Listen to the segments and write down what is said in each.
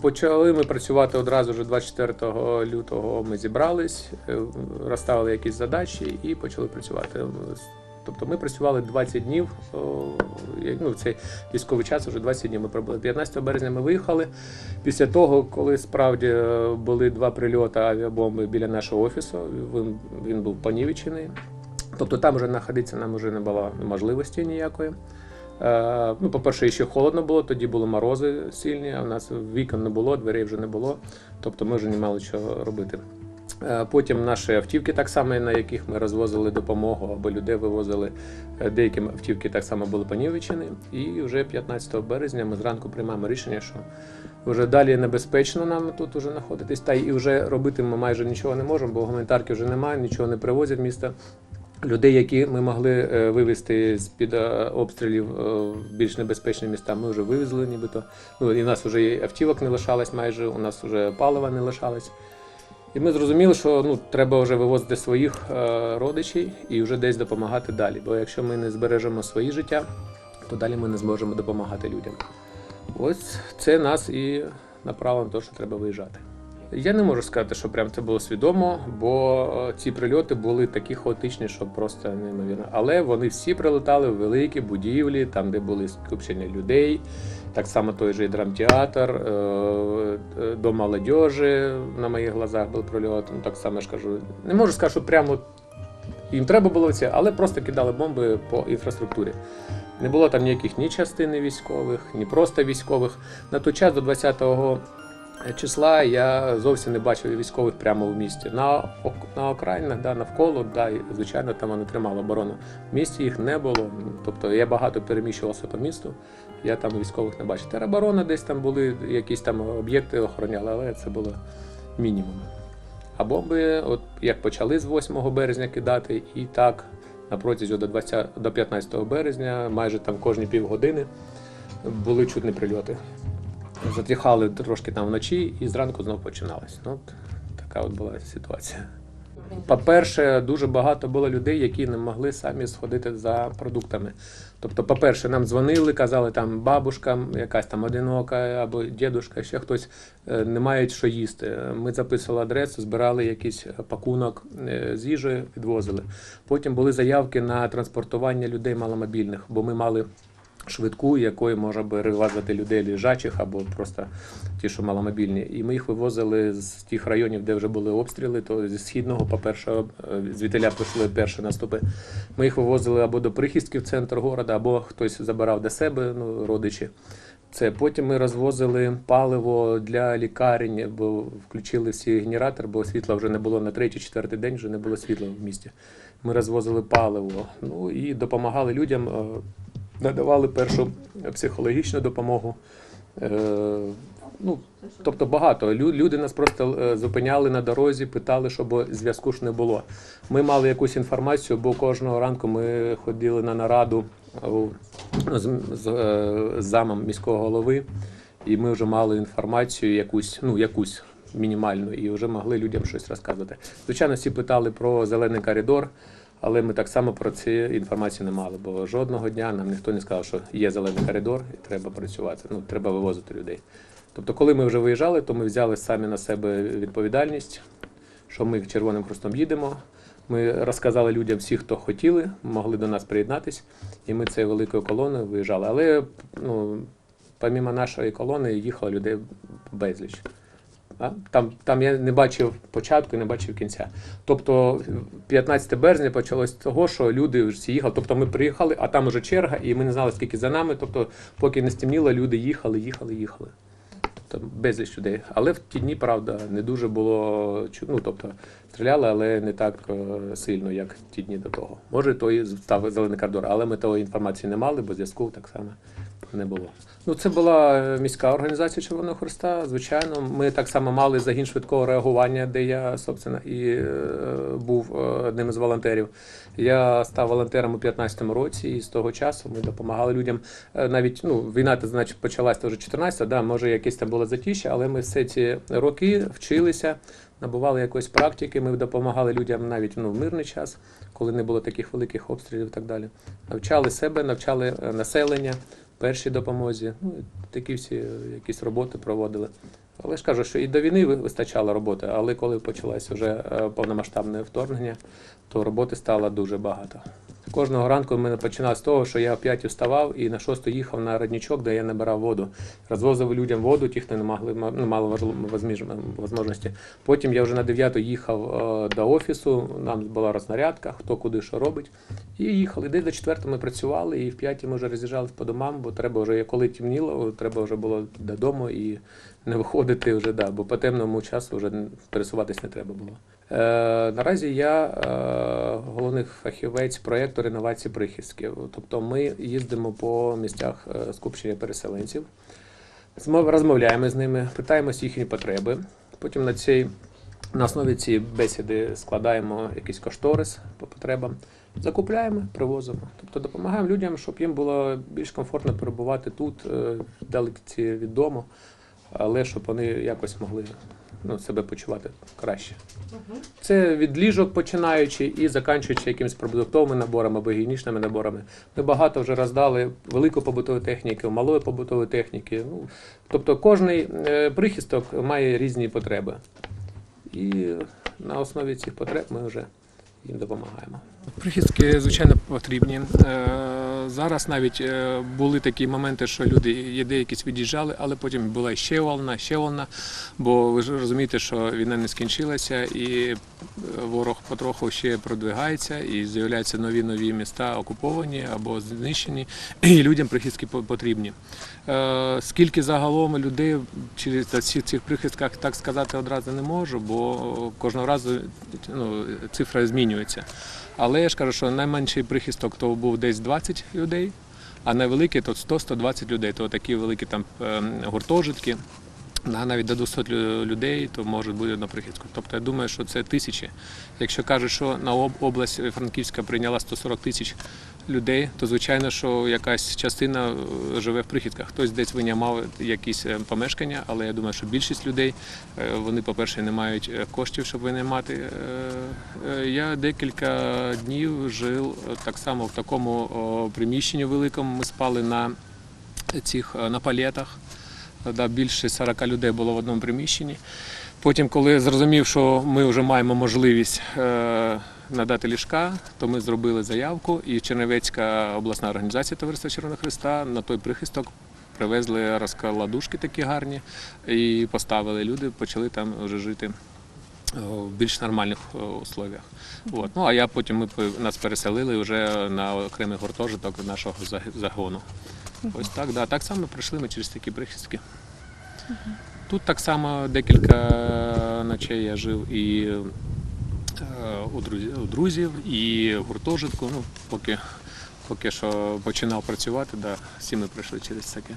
Почали ми працювати одразу вже 24 лютого. Ми зібрались, е, розставили якісь задачі і почали працювати. Тобто ми працювали 20 днів. Ну, цей військовий час вже 20 днів ми пробули. 15 березня ми виїхали. Після того, коли справді е, були два прильоти авіабомби біля нашого офісу, він, він був понівечений. Тобто там вже знаходитися нам вже не було можливості ніякої. Е, ну, по-перше, ще холодно було, тоді були морози сильні, а в нас вікон не було, дверей вже не було. Тобто ми вже не мали чого робити. Е, Потім наші автівки, так само, на яких ми розвозили допомогу або людей вивозили, е, деякі автівки так само були понівечені. І вже 15 березня ми зранку приймаємо рішення, що вже далі небезпечно нам тут уже знаходитись. Та і вже робити ми майже нічого не можемо, бо гуманітарки вже немає, нічого не привозять в місто. Людей, які ми могли е, вивезти з під обстрілів е, в більш небезпечні міста, ми вже вивезли, нібито. Ну і в нас вже автівок не лишалось майже, у нас вже палива не лишалось. І ми зрозуміли, що ну, треба вже вивозити своїх е, родичів і вже десь допомагати далі. Бо якщо ми не збережемо свої життя, то далі ми не зможемо допомагати людям. Ось це нас і направило на те, що треба виїжджати. Я не можу сказати, що прям це було свідомо, бо е, ці прильоти були такі хаотичні, що просто неймовірно. Але вони всі прилетали в великі будівлі, там, де були скупчення людей. Так само той же і драмтеатр, е, е, до молодежі на моїх глазах був прильот. Так само ж кажу. Не можу сказати, що прямо їм треба було це, але просто кидали бомби по інфраструктурі. Не було там ніяких ні частини військових, ні просто військових. На той час до 20-го числа я зовсім не бачив військових прямо в місті. На, на окраїнах, да, навколо, да, звичайно, там вони тримали оборону. В місті їх не було. Тобто я багато переміщувався по місту, я там військових не бачив. Тероборона десь там були, якісь там об'єкти охороняли, але це було мінімум. А бомби, от як почали з 8 березня кидати, і так на протязі до 20, до 15 березня, майже там кожні півгодини були чутні прильоти. Затихали трошки там вночі і зранку знов починалось. Ну, от така от була ситуація. По-перше, дуже багато було людей, які не могли самі сходити за продуктами. Тобто, по-перше, нам дзвонили, казали, там бабушка, якась там одинока або дідушка, ще хтось е, не мають що їсти. Ми записували адресу, збирали якийсь пакунок е, з їжею, відвозили. Потім були заявки на транспортування людей маломобільних, бо ми мали швидку, якою можна перевозити людей лежачих або просто ті, що маломобільні. І ми їх вивозили з тих районів, де вже були обстріли, то зі східного, по-перше, е, звідтиля прийшли перші наступи. Ми їх вивозили або до прихистків центр города, або хтось забирав до себе, ну, родичі. Це потім ми розвозили паливо для лікарень, бо включили всі генератор, бо світла вже не було на третій-четвертий день, вже не було світла в місті. Ми розвозили паливо. Ну і допомагали людям, е, надавали першу психологічну допомогу. Е, Ну, тобто багато. Лю- Люди нас просто е, зупиняли на дорозі, питали, щоб зв'язку ж не було. Ми мали якусь інформацію, бо кожного ранку ми ходили на нараду ну, з, е, з замом міського голови, і ми вже мали інформацію якусь, ну якусь мінімальну, і вже могли людям щось розказувати. Звичайно, всі питали про зелений коридор. Але ми так само про це інформацію не мали, бо жодного дня нам ніхто не сказав, що є зелений коридор і треба працювати. Ну треба вивозити людей. Тобто, коли ми вже виїжджали, то ми взяли самі на себе відповідальність, що ми Червоним Хрестом їдемо. Ми розказали людям всі, хто хотіли, могли до нас приєднатись, і ми цією великою колоною виїжджали. Але ну, помімо нашої колони їхало людей безліч. Там, там я не бачив початку і не бачив кінця. Тобто 15 березня почалось того, що люди всі їхали. Тобто ми приїхали, а там уже черга, і ми не знали, скільки за нами. Тобто, поки не стемніло, люди їхали, їхали, їхали. Тобто безліч людей. Але в ті дні, правда, не дуже було ну, тобто стріляли, але не так е, сильно, як в ті дні до того. Може, то і став зелений коридор, але ми тої інформації не мали, бо зв'язку так само не було. Ну, це була е, міська організація Червоного Христа. Звичайно, ми так само мали загін швидкого реагування, де я, собственно, і е, був е, одним із волонтерів. Я став волонтером у 15-му році, і з того часу ми допомагали людям. Е, Навіть ну, війна, то, значить, почалась вже 14 да, може, якесь там було затіще, але ми все ці роки вчилися, набували якоїсь практики. Ми допомагали людям навіть ну, в мирний час, коли не було таких великих обстрілів і так далі. Навчали себе, навчали населення першій допомозі. Ну, такі всі якісь роботи проводили. Але ж кажу, що і до війни вистачало роботи, але коли почалось вже е, повномасштабне вторгнення, то роботи стало дуже багато. Кожного ранку ми починали з того, що я о 5 вставав і на 6 їхав на родничок, де я набирав воду. Розвозив людям воду, хто не могли не мали можливості. Потім я вже на 9 їхав е, до офісу, нам була рознарядка, хто куди що робить. І їхали. Десь до 4 ми працювали, і в 5 ми вже роз'їжджались по домам, бо треба вже, коли темніло, треба вже було додому і не виходити вже, да, бо по темному часу вже пересуватись не треба було. Е, наразі я е, головний фахівець проєкту реновації прихистків. Тобто ми їздимо по місцях е, скупчення переселенців, розмовляємо з ними, питаємося їхні потреби. Потім на цій на основі цієї бесіди складаємо якийсь кошторис по потребам, закупляємо, привозимо. Тобто допомагаємо людям, щоб їм було більш комфортно перебувати тут, е, далеці від дому, але щоб вони якось могли ну, себе почувати краще. Це від ліжок починаючи і заканчуючи якимись продуктовими наборами або гігієнічними наборами. Ми багато вже роздали великої побутової техніки, малої побутової техніки. Ну, тобто кожний е, прихисток має різні потреби. І на основі цих потреб ми вже їм допомагаємо. Прихистки, звичайно, потрібні. Е, Зараз навіть е, були такі моменти, що люди є деякісь від'їжджали, але потім була ще волна, ще волна. Бо ви ж розумієте, що війна не скінчилася, і е, ворог потроху ще продвигається, і з'являються нові нові міста окуповані або знищені, і людям прихистки потрібні. Скільки загалом людей через цих прихистках так сказати одразу не можу, бо кожного разу ну, цифра змінюється. Але я ж кажу, що найменший прихисток то був десь 20 людей, а найвеликий то 100-120 людей. То такі великі там ем, гуртожитки. На- Навіть до 200 людей то може бути на прихистку. Тобто я думаю, що це тисячі. Якщо кажуть, що на область Франківська прийняла 140 тисяч людей, то звичайно, що якась частина е, живе в прихистках. Хтось десь винаймав якісь е, помешкання, але я думаю, що більшість людей е, вони, по-перше, не мають коштів, щоб винаймати. Я декілька днів жив так само в такому приміщенні великому. Ми спали на цих на палетах. Да, більше 40 людей було в одному приміщенні. Потім, коли зрозумів, що ми вже маємо можливість е, надати ліжка, то ми зробили заявку, і Чернівецька обласна організація Товариства Червоного Христа на той прихисток привезли розкладушки такі гарні і поставили люди, почали там вже жити е, в більш нормальних е, условіях. От. Ну а я потім ми нас переселили вже на окремий гуртожиток нашого загону. Ось так, да. так само пройшли ми через такі прихистки. Тут так само декілька ночей я жив і е, у друзів, і в гуртожитку. Ну, поки, поки що починав працювати, да, всі ми пройшли через таке.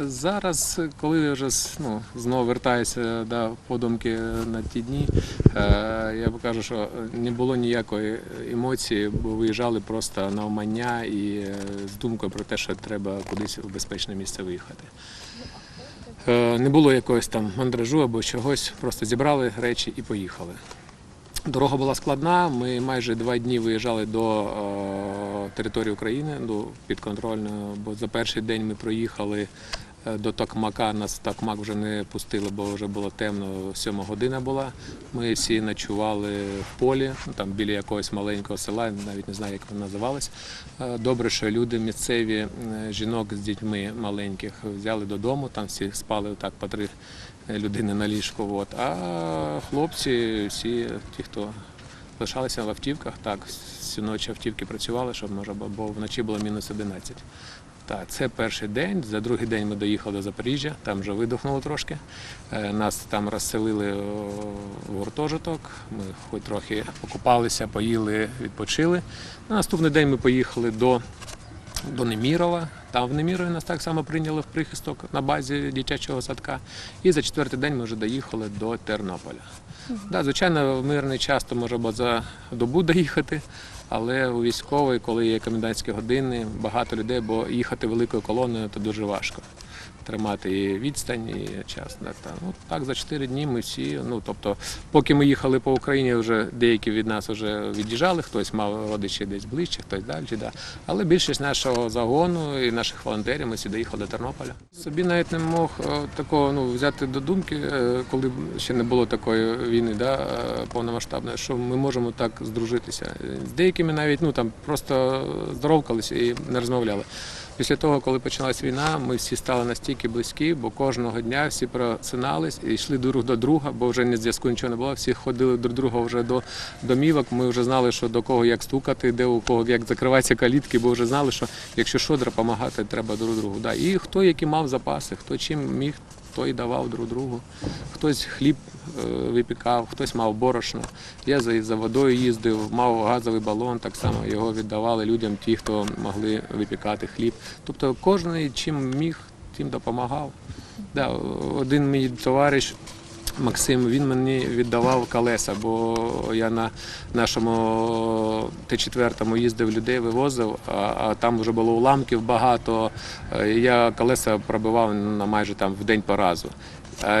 Зараз, коли я вже ну, знову вертаюся да, подумки на ті дні, е, я покажу, що не було ніякої емоції, бо виїжджали просто на умання і е, з думкою про те, що треба кудись у безпечне місце виїхати. Е, Не було якогось там мандражу або чогось, просто зібрали речі і поїхали. Дорога була складна. Ми майже два дні виїжджали до е, території України, до підконтрольної, бо за перший день ми проїхали е, до Токмака. Нас Токмак вже не пустили, бо вже було темно, сьома година була. Ми всі ночували в полі, ну, там біля якогось маленького села, навіть не знаю, як воно називалось. Е, Добре, що люди місцеві е, жінок з дітьми маленьких взяли додому, там всі спали так по три людини на ліжку. От. А хлопці, всі ті, хто лишалися в автівках, так, всю ночі автівки працювали, щоб може, бо- вночі було мінус 11. Так, це перший день. За другий день ми доїхали до Запоріжжя, там вже видохнуло трошки. Е, Нас там розселили в гуртожиток. Ми хоч трохи покупалися, поїли, відпочили. На наступний день ми поїхали до, до Немірова. Там в Немірові нас так само прийняли в прихисток на базі дитячого садка. І за четвертий день ми вже доїхали до Тернополя. Да, звичайно, в мирний час то може за добу доїхати, але у військовий, коли є комендантські години, багато людей, бо їхати великою колоною то дуже важко. Тримати і відстань, і час. Так, та. Ну, так, за 4 дні ми всі, ну тобто, поки ми їхали по Україні, вже деякі від нас вже від'їжджали, хтось мав родичі десь ближче, хтось далі. Да. Але більшість нашого загону і наших волонтерів ми сюди їхали до Тернополя. Собі навіть не мог е, такого ну, взяти до думки, е, коли ще не було такої війни, да, е, повномасштабної, що ми можемо так здружитися. З деякими навіть ну, там, просто здоровкалися і не розмовляли. Після того, коли почалась війна, ми всі стали настільки близькі, бо кожного дня всі просинались і йшли друг до друга, бо вже ні зв'язку нічого не було. Всі ходили друг друга вже до домівок. Ми вже знали, що до кого як стукати, де у кого як закриваються калітки, бо вже знали, що якщо що, допомагати треба друг другу. Да. І хто які мав запаси, хто чим міг, той давав друг другу. Хтось хліб е, випікав, хтось мав борошно. Я за, водою їздив, мав газовий балон, так само його віддавали людям, ті, хто могли випікати хліб. Тобто кожен чим міг, тим допомагав. Да, один мій товариш. Максим, він мені віддавав колеса, бо я на нашому Т4 їздив людей, вивозив, а, а там вже було уламків багато. Е, Я колеса пробивав на майже там в день по разу.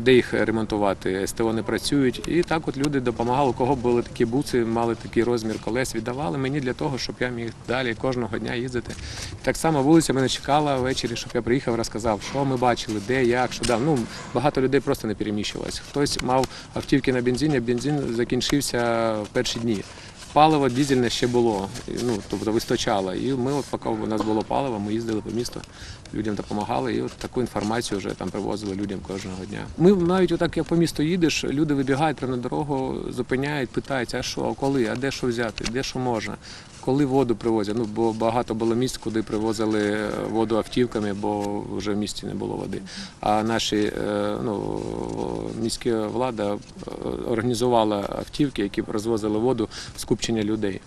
Де їх ремонтувати? СТО не працюють. І так от люди допомагали, у кого були такі буци, мали такий розмір колес, віддавали мені для того, щоб я міг далі кожного дня їздити. Так само вулиця мене чекала ввечері, щоб я приїхав, розказав, що ми бачили, де, як, що дав. Ну, багато людей просто не переміщувалось. Хтось мав автівки на бензині, бензин закінчився в перші дні. Паливо дизельне ще було, ну тобто вистачало. І ми, от поки у нас було паливо, ми їздили по місту, людям допомагали, і от таку інформацію вже там привозили людям кожного дня. Ми навіть отак, як по місту їдеш, люди вибігають прямо на дорогу, зупиняють, питають, а що, коли, а де що взяти, де що можна. Коли воду привозять, ну бо багато було місць, куди привозили воду автівками, бо вже в місті не було води. А наші е, ну, міська влада е, організувала автівки, які розвозили воду скупчення людей.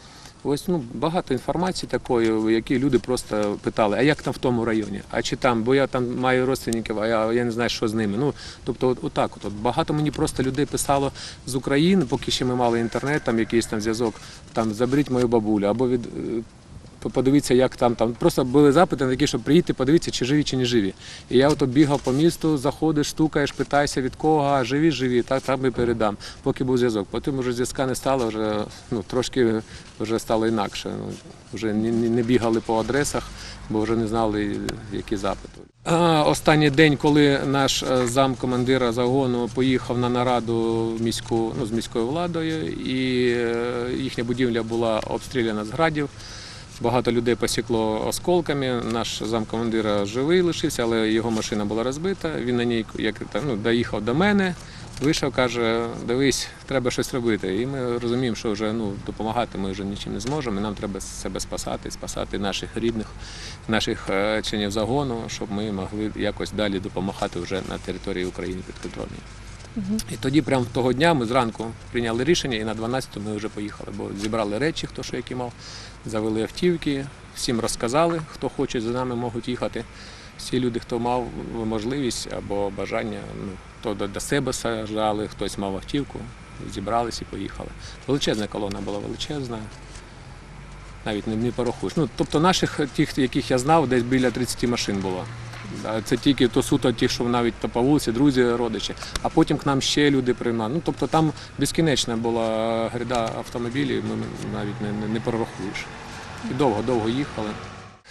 Ось ну багато інформації такої, які люди просто питали, а як там в тому районі? А чи там? Бо я там маю родственників, а я, я не знаю, що з ними. Ну тобто, от, отак, от, от багато мені просто людей писало з України, поки ще ми мали інтернет, там якийсь там зв'язок. Там заберіть мою бабулю або від. Подивіться, як там там просто були запити на такі, щоб приїдьте, подивіться, чи живі, чи не живі. І я ото бігав по місту, заходиш, стукаєш, питаєшся від кого, живі, живі, так там і передам, поки був зв'язок. Потім вже зв'язка не стало, вже ну трошки вже стало інакше. Ну, вже не, бігали по адресах, бо вже не знали, які запити. Останній день, коли наш е, замкомандира загону поїхав на нараду міську, ну, з міською владою, і е, їхня будівля була обстріляна з градів. Багато людей посікло осколками. Наш замкомандира живий лишився, але його машина була розбита. Він на ній як ну, доїхав до мене, вийшов, каже: дивись, треба щось робити. І ми розуміємо, що вже ну, допомагати ми вже нічим не зможемо. і Нам треба себе спасати, спасати наших рідних, наших е, членів загону, щоб ми могли якось далі допомагати вже на території України підконтрольній. І тоді, прямо того дня, ми зранку прийняли рішення, і на 12-ту ми вже поїхали, бо зібрали речі, хто що які мав, завели автівки, всім розказали, хто хоче за нами можуть їхати. Всі люди, хто мав можливість або бажання, ну, то до, себе сажали, хтось мав автівку, зібрались і поїхали. Величезна колона була величезна. Навіть не, не порахуєш. Ну, тобто наших, тих, яких я знав, десь біля 30 машин було. Це тільки то суто ті, що навіть по вулиці, друзі, родичі. А потім к нам ще люди приймали. Ну, тобто там безкінечна була гряда автомобілів, ми навіть не, не, не прорахуєш. І довго-довго їхали.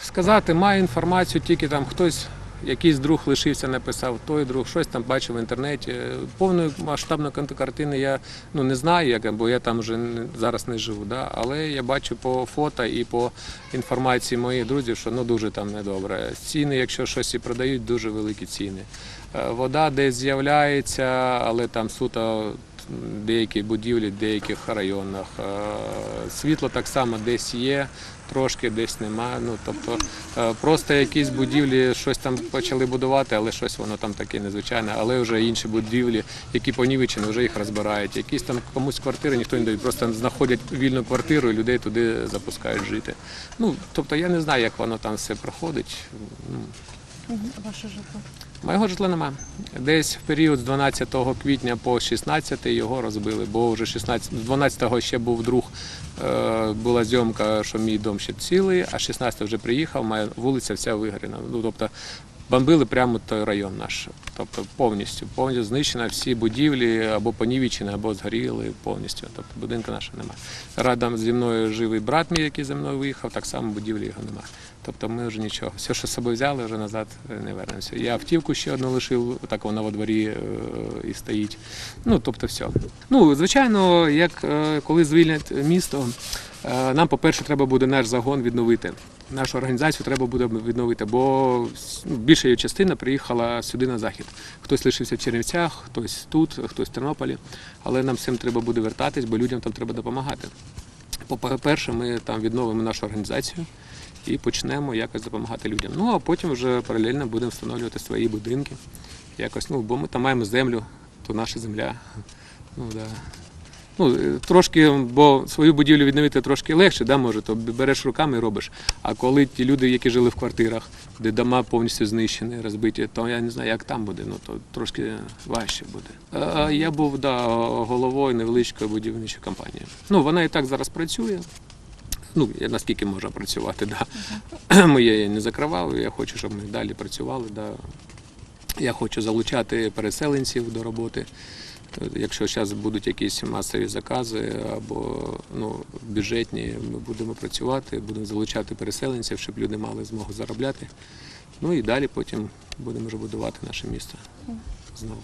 Сказати, маю інформацію, тільки там хтось, якийсь друг лишився, написав, той друг, щось там бачив в інтернеті. Повної масштабної картини я ну, не знаю, як, бо я там вже зараз не живу. Да? Але я бачу по фото і по інформації моїх друзів, що ну, дуже там недобре. Ціни, якщо щось і продають, дуже великі ціни. Е, Вода десь з'являється, але там суто деякі будівлі, в деяких районах. Е, Світло так само десь є, трошки десь немає. Ну, тобто е, просто якісь будівлі щось там почали будувати, але щось воно там таке незвичайне. Але вже інші будівлі, які понівечені, вже їх розбирають. Якісь там комусь квартири ніхто не дає, просто знаходять вільну квартиру і людей туди запускають жити. Ну, тобто я не знаю, як воно там все проходить. Ну, Ваше житло. Моєго житла нема. Десь в період з 12 квітня по 16 його розбили, бо вже 16, з 12-го ще був друг, е, була зйомка, що мій дом ще цілий, а 16 вже приїхав, моя вулиця вся вигорена. Ну, тобто бомбили прямо той район наш. Тобто повністю, повністю знищено всі будівлі або понівечені, або згоріли повністю. Тобто будинку нашого немає. Радом зі мною живий брат мій, який зі мною виїхав, так само будівлі його немає. Тобто ми вже нічого. Все, що з собою взяли, вже назад е, не вернемося. Я автівку ще одну лишив, так вона во дворі е, і стоїть. Ну, тобто все. Ну, звичайно, як е, коли звільнять місто, нам, по-перше, треба буде наш загон відновити. Нашу організацію треба буде відновити, бо ну, більша її частина приїхала сюди на захід. Хтось лишився в Чернівцях, хтось тут, хтось в Тернополі. Але нам всім треба буде вертатись, бо людям там треба допомагати. По-перше, ми там відновимо нашу організацію і почнемо якось допомагати людям. Ну а потім вже паралельно будемо встановлювати свої будинки. Якось, ну, бо ми там маємо землю, то наша земля. Ну, да. Ну, е, трошки, бо свою будівлю відновити трошки легше, да, може, то береш руками і робиш. А коли ті люди, які жили в квартирах, де дома повністю знищені, розбиті, то я не знаю, як там буде, ну то трошки важче буде. Я був да, головою невеличкої будівничої компанії. Ну, вона і так зараз працює. Ну, я наскільки може працювати, да. Ми її не закривали, я хочу, щоб ми далі працювали. Да. Я хочу залучати переселенців до роботи. Якщо зараз будуть якісь масові закази або ну, бюджетні, ми будемо працювати, будемо залучати переселенців, щоб люди мали змогу заробляти. Ну і далі потім будемо вже будувати наше місто знову.